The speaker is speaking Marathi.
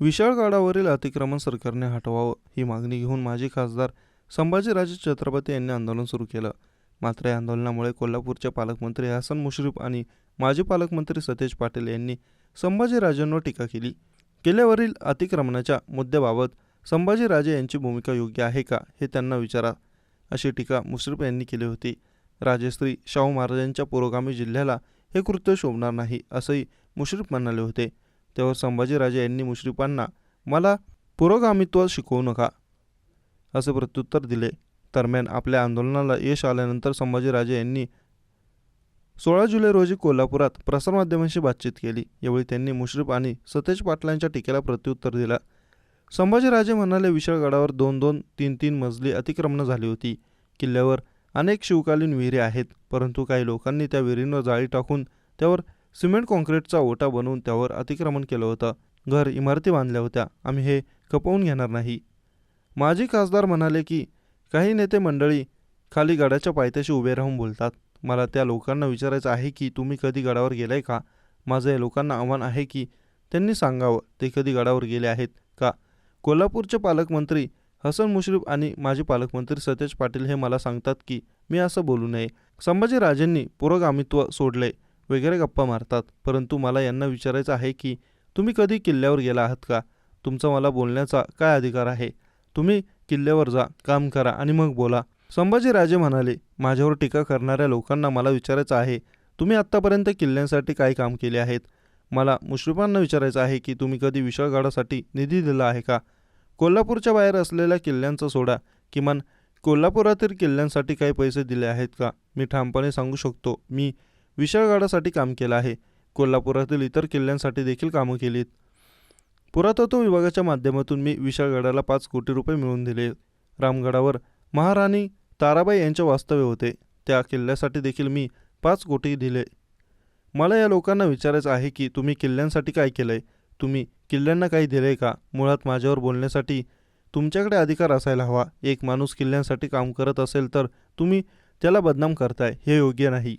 विशाळगडावरील अतिक्रमण सरकारने हटवावं ही मागणी घेऊन माजी खासदार संभाजीराजे छत्रपती यांनी आंदोलन सुरू केलं. मात्र या आंदोलनामुळे कोल्हापूरचे पालकमंत्री हसन मुश्रीफ आणि माजी पालकमंत्री सतेज पाटील यांनी संभाजीराजेंवर टीका केली. किल्ल्यावरील अतिक्रमणाच्या मुद्द्याबाबत संभाजीराजे यांची भूमिका योग्य आहे का हे त्यांना विचारा अशी टीका मुश्रीफ यांनी केली होती. राजश्री शाहू महाराजांच्या पुरोगामी जिल्ह्याला हे कृत्य शोभणार नाही असंही मुश्रीफ म्हणाले होते. त्यावर संभाजीराजे यांनी मुश्रीफांना मला पुरोगामित्व शिकवू नका. असे प्रत्युत्तर दिले. दरम्यान आपल्या आंदोलनाला यश आल्यानंतर संभाजीराजे यांनी सोळा जुलै रोजी कोल्हापुरात प्रसारमाध्यमांशी बातचीत केली. यावेळी त्यांनी मुश्रीफ आणि सतेज पाटलांच्या टीकेला प्रत्युत्तर दिला. संभाजीराजे म्हणाले विशाळगडावर दोन दोन तीन तीन मजली अतिक्रमण झाली होती. किल्ल्यावर अनेक शिवकालीन विहिरी आहेत परंतु काही लोकांनी त्या विहिरींवर जाळी टाकून त्यावर सिमेंट काँक्रीटचा ओटा बनवून त्यावर अतिक्रमण केलं होतं. घर इमारती बांधल्या होत्या. आम्ही हे खपवून घेणार नाही. माजी खासदार म्हणाले की काही नेते मंडळी खाली गडाच्या पायथ्याशी उभे राहून बोलतात. मला त्या लोकांना विचारायचं आहे की तुम्ही कधी गडावर गेलाय का? माझं या लोकांना आव्हान आहे की त्यांनी सांगावं ते कधी गडावर गेले आहेत का? कोल्हापूरचे पालकमंत्री हसन मुश्रीफ आणि माजी पालकमंत्री सतेज पाटील हे मला सांगतात की मी असं बोलू नये. संभाजीराजेंनी पुरोगामित्व सोडले वगैरे गप्पा मारतात. परंतु मला यांना विचारायचं आहे की तुम्ही कधी किल्ल्यावर गेला आहात का? तुमचा मला बोलण्याचा काय अधिकार आहे? तुम्ही किल्ल्यावर जा काम करा आणि मग बोला. संभाजीराजे म्हणाले माझ्यावर टीका करणाऱ्या लोकांना मला विचारायचं आहे तुम्ही आत्तापर्यंत किल्ल्यांसाठी काय काम केले आहेत? मला मुश्रीफांना विचारायचं आहे की तुम्ही कधी विशाळगडासाठी निधी दिला आहे का? कोल्हापूरच्या बाहेर असलेल्या किल्ल्यांचा सोडा किमान कोल्हापुरातील किल्ल्यांसाठी काही पैसे दिले आहेत का? मी ठामपणे सांगू शकतो. मी विशाळगडासाठी काम केलं आहे. कोल्हापुरातील इतर किल्ल्यांसाठी देखील कामं केलीत. पुरातत्व विभागाच्या माध्यमातून मी विशाळगडाला पाच कोटी रुपये मिळवून दिले. रामगडावर महाराणी ताराबाई यांचे वास्तव्य होते. त्या किल्ल्यासाठी देखील मी पाच कोटी दिले. मला या लोकांना विचारायचं आहे की तुम्ही किल्ल्यांसाठी काय केलं आहे तुम्ही किल्ल्यांना काही दिलं आहे का? मुळात माझ्यावर बोलण्यासाठी तुमच्याकडे अधिकार असायला हवा. एक माणूस किल्ल्यांसाठी काम करत असेल तर तुम्ही त्याला बदनाम करताय. हे योग्य नाही.